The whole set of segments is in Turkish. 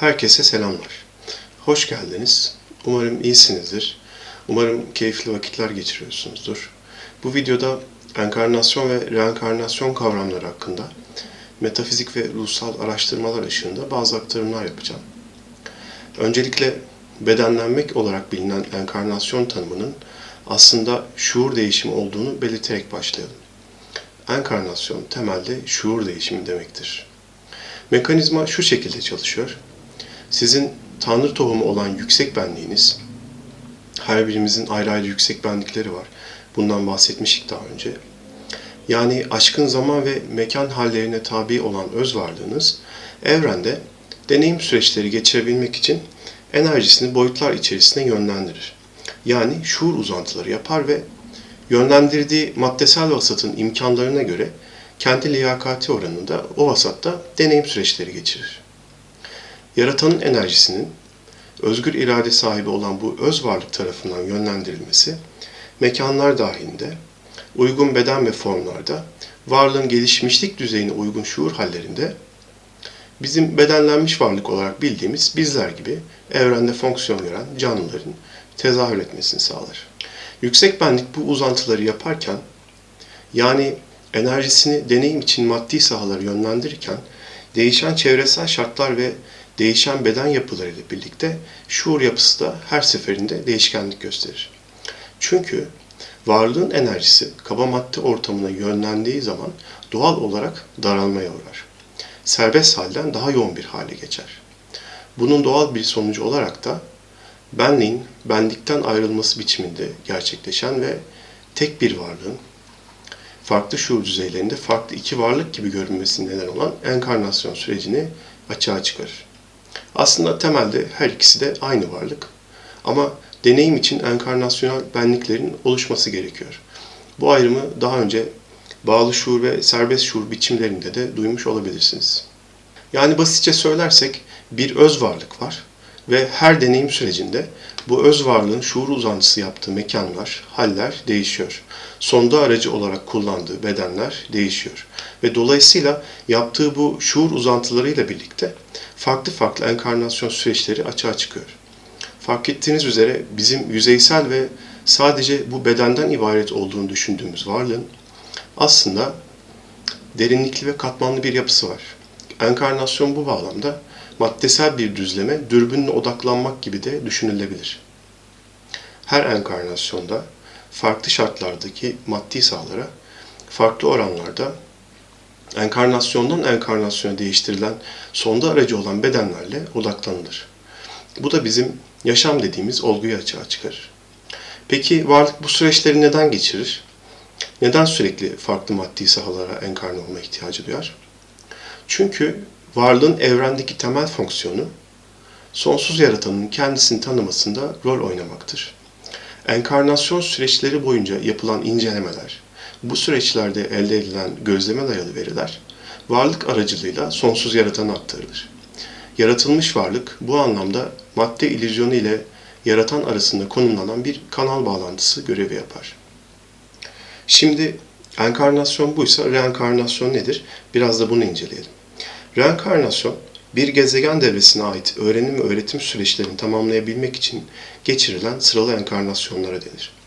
Herkese selamlar. Hoş geldiniz. Umarım iyisinizdir. Umarım keyifli vakitler geçiriyorsunuzdur. Bu videoda enkarnasyon ve reenkarnasyon kavramları hakkında metafizik ve ruhsal araştırmalar ışığında bazı aktarımlar yapacağım. Öncelikle bedenlenmek olarak bilinen enkarnasyon tanımının aslında şuur değişimi olduğunu belirterek başlayalım. Enkarnasyon temelde şuur değişimi demektir. Mekanizma şu şekilde çalışıyor. Sizin Tanrı tohumu olan yüksek benliğiniz, her birimizin ayrı ayrı yüksek benlikleri var. Bundan bahsetmiştik daha önce. Yani aşkın zaman ve mekan hallerine tabi olan öz varlığınız, evrende deneyim süreçleri geçirebilmek için enerjisini boyutlar içerisine yönlendirir. Yani şuur uzantıları yapar ve yönlendirdiği maddesel vasatın imkanlarına göre kendi liyakati oranında o vasatta deneyim süreçleri geçirir. Yaratanın enerjisinin özgür irade sahibi olan bu öz varlık tarafından yönlendirilmesi, mekanlar dahilinde, uygun beden ve formlarda, varlığın gelişmişlik düzeyine uygun şuur hallerinde, bizim bedenlenmiş varlık olarak bildiğimiz bizler gibi evrende fonksiyon gören canlıların tezahür etmesini sağlar. Yüksek benlik bu uzantıları yaparken, yani enerjisini deneyim için maddi sahalara yönlendirirken, değişen çevresel şartlar ve değişen beden yapılarıyla birlikte şuur yapısı da her seferinde değişkenlik gösterir. Çünkü varlığın enerjisi kaba madde ortamına yönlendiği zaman doğal olarak daralmaya uğrar. Serbest halden daha yoğun bir hale geçer. Bunun doğal bir sonucu olarak da benliğin benlikten ayrılması biçiminde gerçekleşen ve tek bir varlığın farklı şuur düzeylerinde farklı iki varlık gibi görünmesi neden olan enkarnasyon sürecini açığa çıkarır. Aslında temelde her ikisi de aynı varlık. Ama deneyim için enkarnasyonel benliklerin oluşması gerekiyor. Bu ayrımı daha önce bağlı şuur ve serbest şuur biçimlerinde de duymuş olabilirsiniz. Yani basitçe söylersek bir öz varlık var ve her deneyim sürecinde bu öz varlığın şuur uzantısı yaptığı mekanlar, haller değişiyor. Sonda aracı olarak kullandığı bedenler değişiyor. Ve dolayısıyla yaptığı bu şuur uzantılarıyla birlikte farklı farklı enkarnasyon süreçleri açığa çıkıyor. Fark ettiğiniz üzere bizim yüzeysel ve sadece bu bedenden ibaret olduğunu düşündüğümüz varlığın aslında derinlikli ve katmanlı bir yapısı var. Enkarnasyon bu bağlamda maddesel bir düzleme dürbünle odaklanmak gibi de düşünülebilir. Her enkarnasyonda farklı şartlardaki maddi sahalara farklı oranlarda enkarnasyondan enkarnasyona değiştirilen sonda aracı olan bedenlerle odaklanılır. Bu da bizim yaşam dediğimiz olguyu açığa çıkarır. Peki varlık bu süreçleri neden geçirir? Neden sürekli farklı maddi sahalara enkarne olma ihtiyacı duyar? Çünkü varlığın evrendeki temel fonksiyonu sonsuz yaratanın kendisini tanımasında rol oynamaktır. Enkarnasyon süreçleri boyunca yapılan incelemeler, bu süreçlerde elde edilen gözleme dayalı veriler, varlık aracılığıyla sonsuz yaratana aktarılır. Yaratılmış varlık bu anlamda madde illüzyonu ile yaratan arasında konumlanan bir kanal bağlantısı görevi yapar. Şimdi enkarnasyon buysa reenkarnasyon nedir? Biraz da bunu inceleyelim. Reenkarnasyon, bir gezegen devresine ait öğrenim ve öğretim süreçlerini tamamlayabilmek için geçirilen sıralı enkarnasyonlara denir.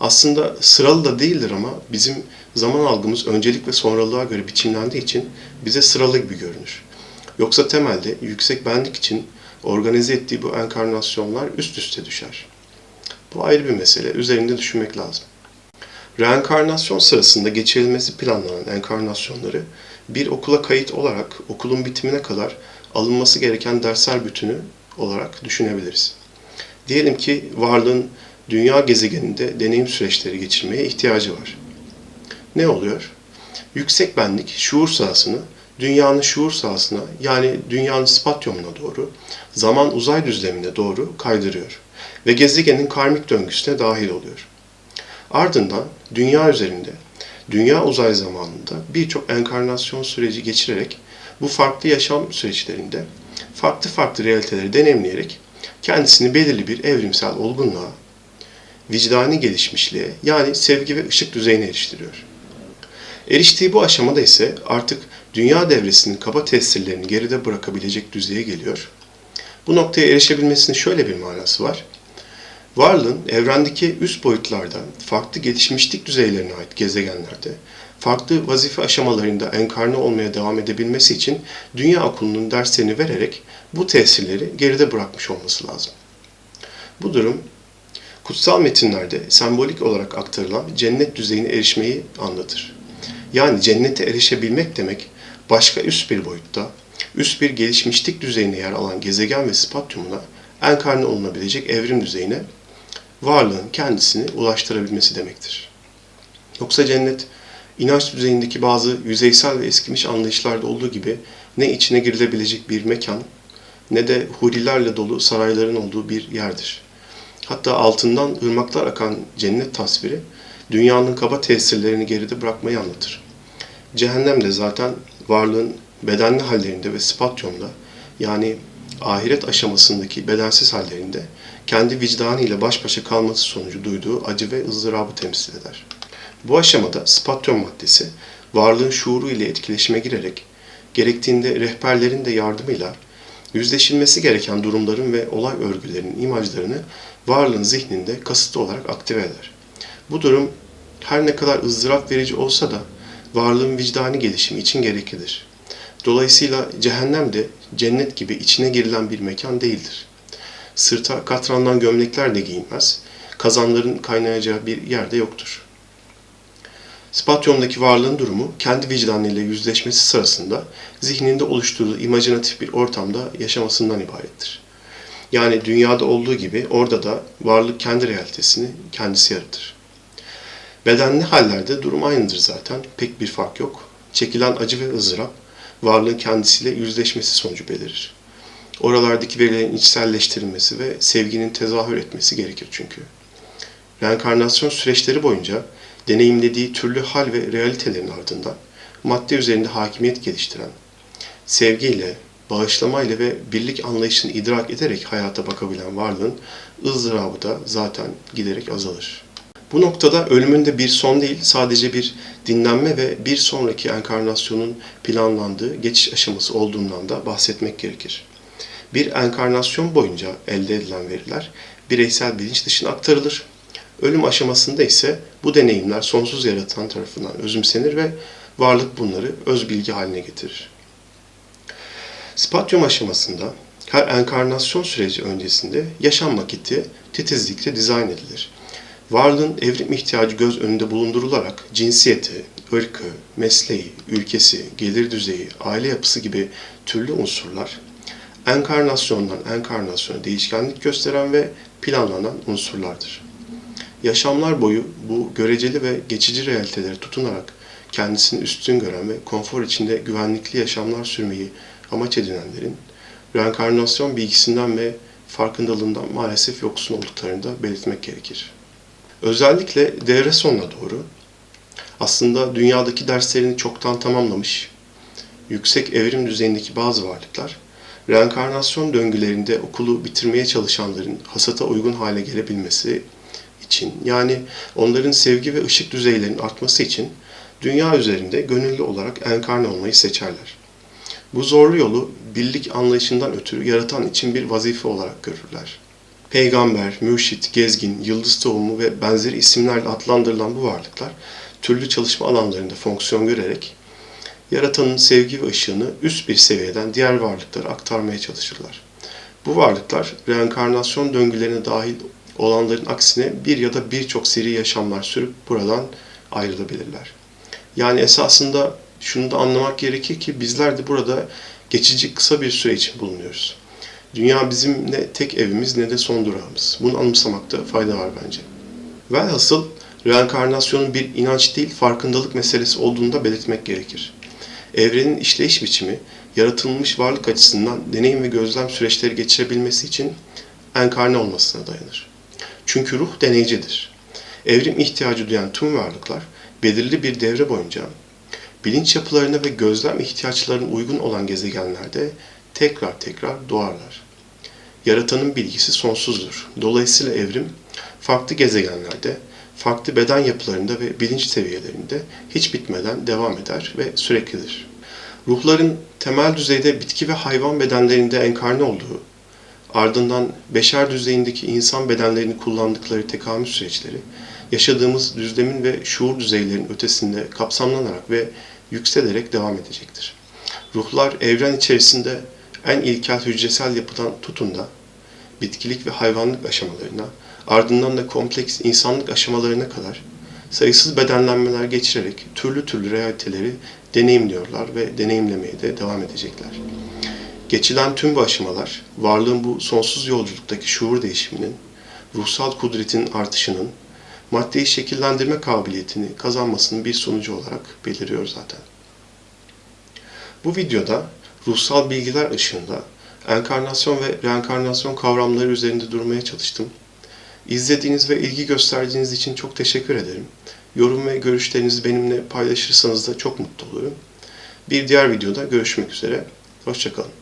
Aslında sıralı da değildir ama bizim zaman algımız öncelik ve sonralığa göre biçimlendiği için bize sıralı gibi görünür. Yoksa temelde yüksek benlik için organize ettiği bu enkarnasyonlar üst üste düşer. Bu ayrı bir mesele, üzerinde düşünmek lazım. Reenkarnasyon sırasında geçirilmesi planlanan enkarnasyonları bir okula kayıt olarak okulun bitimine kadar alınması gereken dersler bütünü olarak düşünebiliriz. Diyelim ki varlığın dünya gezegeninde deneyim süreçleri geçirmeye ihtiyacı var. Ne oluyor? Yüksek benlik şuur sahasını dünyanın şuur sahasına yani dünyanın spatyumuna doğru, zaman uzay düzlemine doğru kaydırıyor ve gezegenin karmik döngüsüne dahil oluyor. Ardından dünya üzerinde, dünya uzay zamanında birçok enkarnasyon süreci geçirerek bu farklı yaşam süreçlerinde farklı farklı realiteleri deneyimleyerek kendisini belirli bir evrimsel olgunluğa, vicdani gelişmişliğe yani sevgi ve ışık düzeyine eriştiriyor. Eriştiği bu aşamada ise artık dünya devresinin kaba tesirlerini geride bırakabilecek düzeye geliyor Bu noktaya erişebilmesinin şöyle bir manası var. Varlığın evrendeki üst boyutlarda, farklı gelişmişlik düzeylerine ait gezegenlerde, farklı vazife aşamalarında enkarne olmaya devam edebilmesi için dünya okulunun derslerini vererek bu tesirleri geride bırakmış olması lazım. Bu durum kutsal metinlerde sembolik olarak aktarılan cennet düzeyine erişmeyi anlatır. Yani cennete erişebilmek demek başka üst bir boyutta, üst bir gelişmişlik düzeyine yer alan gezegen ve spatyumuna enkarne olunabilecek evrim düzeyine varlığın kendisini ulaştırabilmesi demektir. Yoksa cennet inanç düzeyindeki bazı yüzeysel ve eskimiş anlayışlarda olduğu gibi ne içine girilebilecek bir mekan ne de hurilerle dolu sarayların olduğu bir yerdir. Hatta altından ırmaklar akan cennet tasviri dünyanın kaba tesirlerini geride bırakmayı anlatır. Cehennem de zaten varlığın bedenli hallerinde ve spatyonda yani ahiret aşamasındaki bedensiz hallerinde kendi vicdanıyla baş başa kalması sonucu duyduğu acı ve ızdırabı temsil eder. Bu aşamada spatyon maddesi varlığın şuuru ile etkileşime girerek gerektiğinde rehberlerin de yardımıyla yüzleşilmesi gereken durumların ve olay örgülerinin imajlarını varlığın zihninde kasıtlı olarak aktive eder. Bu durum her ne kadar ızdırap verici olsa da varlığın vicdani gelişimi için gereklidir. Dolayısıyla cehennem de cennet gibi içine girilen bir mekan değildir. Sırta katrandan gömlekler de giyinmez, kazanların kaynayacağı bir yerde yoktur. Spatyumdaki varlığın durumu kendi vicdanıyla yüzleşmesi sırasında zihninde oluşturduğu imajinatif bir ortamda yaşamasından ibarettir. Yani dünyada olduğu gibi orada da varlık kendi realitesini kendisi yaratır. Bedenli hallerde durum aynıdır zaten. Pek bir fark yok. Çekilen acı ve ızdırap varlığın kendisiyle yüzleşmesi sonucu belirir. Oralardaki verilerin içselleştirilmesi ve sevginin tezahür etmesi gerekir çünkü. Reenkarnasyon süreçleri boyunca deneyimlediği türlü hal ve realitelerin ardından madde üzerinde hakimiyet geliştiren, sevgiyle, bağışlamayla ve birlik anlayışını idrak ederek hayata bakabilen varlığın ızdırabı da zaten giderek azalır. Bu noktada ölümün de bir son değil, sadece bir dinlenme ve bir sonraki enkarnasyonun planlandığı geçiş aşaması olduğundan da bahsetmek gerekir. Bir enkarnasyon boyunca elde edilen veriler bireysel bilinç dışına aktarılır. Ölüm aşamasında ise bu deneyimler sonsuz yaratan tarafından özümsenir ve varlık bunları öz bilgi haline getirir. Spatyum aşamasında her enkarnasyon süreci öncesinde yaşam vakiti titizlikle dizayn edilir varlığın evrim ihtiyacı göz önünde bulundurularak cinsiyeti, ırkı, mesleği, ülkesi, gelir düzeyi, aile yapısı gibi türlü unsurlar enkarnasyondan enkarnasyona değişkenlik gösteren ve planlanan unsurlardır. Yaşamlar boyu bu göreceli ve geçici realitelere tutunarak kendisini üstün gören ve konfor içinde güvenlikli yaşamlar sürmeyi amaç edinenlerin reenkarnasyon bilgisinden ve farkındalığından maalesef yoksun olduklarını da belirtmek gerekir. Özellikle devre sonuna doğru aslında dünyadaki derslerini çoktan tamamlamış, yüksek evrim düzeyindeki bazı varlıklar, reenkarnasyon döngülerinde okulu bitirmeye çalışanların hasata uygun hale gelebilmesi için, yani onların sevgi ve ışık düzeylerinin artması için dünya üzerinde gönüllü olarak enkarne olmayı seçerler. Bu zorlu yolu birlik anlayışından ötürü yaratan için bir vazife olarak görürler peygamber, mürşit, gezgin, yıldız tohumu ve benzeri isimlerle adlandırılan bu varlıklar türlü çalışma alanlarında fonksiyon görerek yaratanın sevgi ve ışığını üst bir seviyeden diğer varlıklara aktarmaya çalışırlar. Bu varlıklar reenkarnasyon döngülerine dahil olanların aksine bir ya da birçok seri yaşamlar sürüp buradan ayrılabilirler. Yani esasında şunu da anlamak gerekir ki bizler de burada geçici kısa bir süre için bulunuyoruz. Dünya bizim ne tek evimiz ne de son durağımız. Bunu anımsamakta fayda var bence. Velhasıl reenkarnasyonun bir inanç değil farkındalık meselesi olduğunu da belirtmek gerekir. Evrenin işleyiş biçimi, yaratılmış varlık açısından deneyim ve gözlem süreçleri geçirebilmesi için enkarne olmasına dayanır. Çünkü ruh deneycidir. Evrim ihtiyacı duyan tüm varlıklar belirli bir devre boyunca bilinç yapılarına ve gözlem ihtiyaçlarına uygun olan gezegenlerde tekrar tekrar doğarlar. Yaratanın bilgisi sonsuzdur. Dolayısıyla evrim farklı gezegenlerde, farklı beden yapılarında ve bilinç seviyelerinde hiç bitmeden devam eder ve süreklidir. Ruhların temel düzeyde bitki ve hayvan bedenlerinde enkarne olduğu, ardından beşer düzeyindeki insan bedenlerini kullandıkları tekamül süreçleri, yaşadığımız düzlemin ve şuur düzeylerinin ötesinde kapsamlanarak ve yükselerek devam edecektir. Ruhlar evren içerisinde en ilkel hücresel yapıdan tutun da bitkilik ve hayvanlık aşamalarına, ardından da kompleks insanlık aşamalarına kadar sayısız bedenlenmeler geçirerek türlü türlü realiteleri deneyimliyorlar ve deneyimlemeye de devam edecekler. Geçilen tüm bu aşamalar, varlığın bu sonsuz yolculuktaki şuur değişiminin, ruhsal kudretin artışının, maddeyi şekillendirme kabiliyetini kazanmasının bir sonucu olarak beliriyor zaten. Bu videoda ruhsal bilgiler ışığında enkarnasyon ve reenkarnasyon kavramları üzerinde durmaya çalıştım. İzlediğiniz ve ilgi gösterdiğiniz için çok teşekkür ederim. Yorum ve görüşlerinizi benimle paylaşırsanız da çok mutlu olurum. Bir diğer videoda görüşmek üzere. Hoşçakalın.